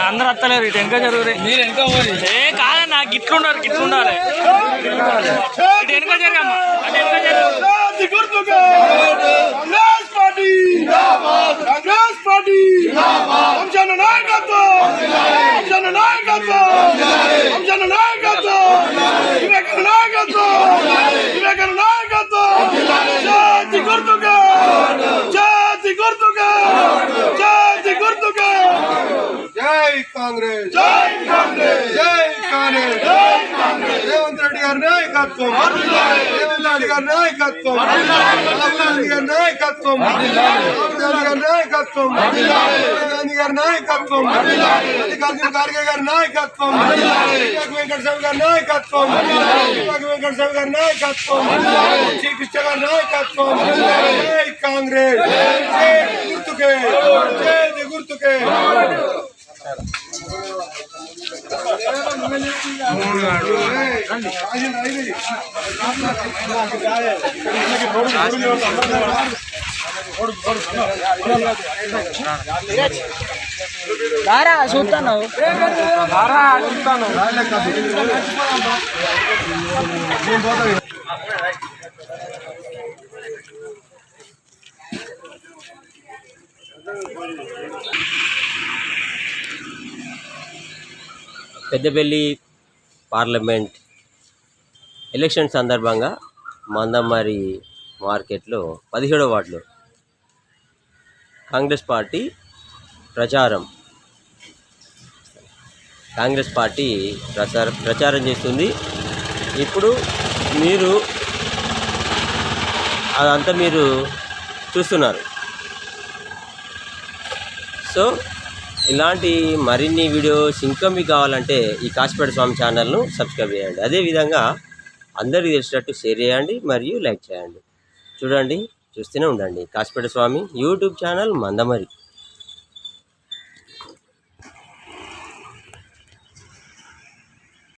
అందరు వస్తలేరు ఇటు వెనక మీరు వెనక ఏ కాదన్నా గిట్లున్నారు గిట్లుండాలి ఇటు వెనక జరగమ్మా అటు వెనక జరుగు. జాతి గుర్తుగా కాంగ్రెస్ పార్టీ. కాంగ్రెస్ పార్టీ వంశన నాయకత్వం నాయకత్వం కాంగ్రెస్ జై కాంగ్రెస్ జై కాంగ్రెస్ జై కాంగ్రెస్ రేవంత్ రెడ్డి గారి నాయకత్వం రేవంత్ రెడ్డి గారి నాయకత్వం రాహుల్ గాంధీ గారి నాయకత్వం రాహుల్ గాంధీ గారి నాయకత్వం రాహుల్ గాంధీ గారి నాయకత్వం మల్లికార్జున ఖార్గే గారి నాయకత్వం వివేక్ వెంకట స్వామి గారి నాయకత్వం వివేక్ వెంకట స్వామి గారి నాయకత్వం శ్రీకృష్ణ గారి నాయకత్వం జై కాంగ్రెస్ జై గుర్తుకే జై గుర్తుకే దారా చూస్తాను దారా చూస్తాను పెద్దపల్లి పార్లమెంట్ ఎలక్షన్ సందర్భంగా మందమారి మార్కెట్లో పదిహేడవ వార్డులో. కాంగ్రెస్ పార్టీ ప్రచారం. కాంగ్రెస్ పార్టీ ప్రచార ప్రచారం చేస్తుంది. ఇప్పుడు మీరు అదంతా మీరు చూస్తున్నారు. సో ఇలాంటి మరిన్ని వీడియోస్ ఇంకా మీకు కావాలంటే ఈ కాశీపేట స్వామి ఛానల్ను సబ్స్క్రైబ్ చేయండి. అదేవిధంగా అందరికీ తెలిసినట్టు షేర్ చేయండి మరియు లైక్ చేయండి. చూడండి చూస్తూనే ఉండండి. Kasipeta Swamy YouTube channel Mandamarri.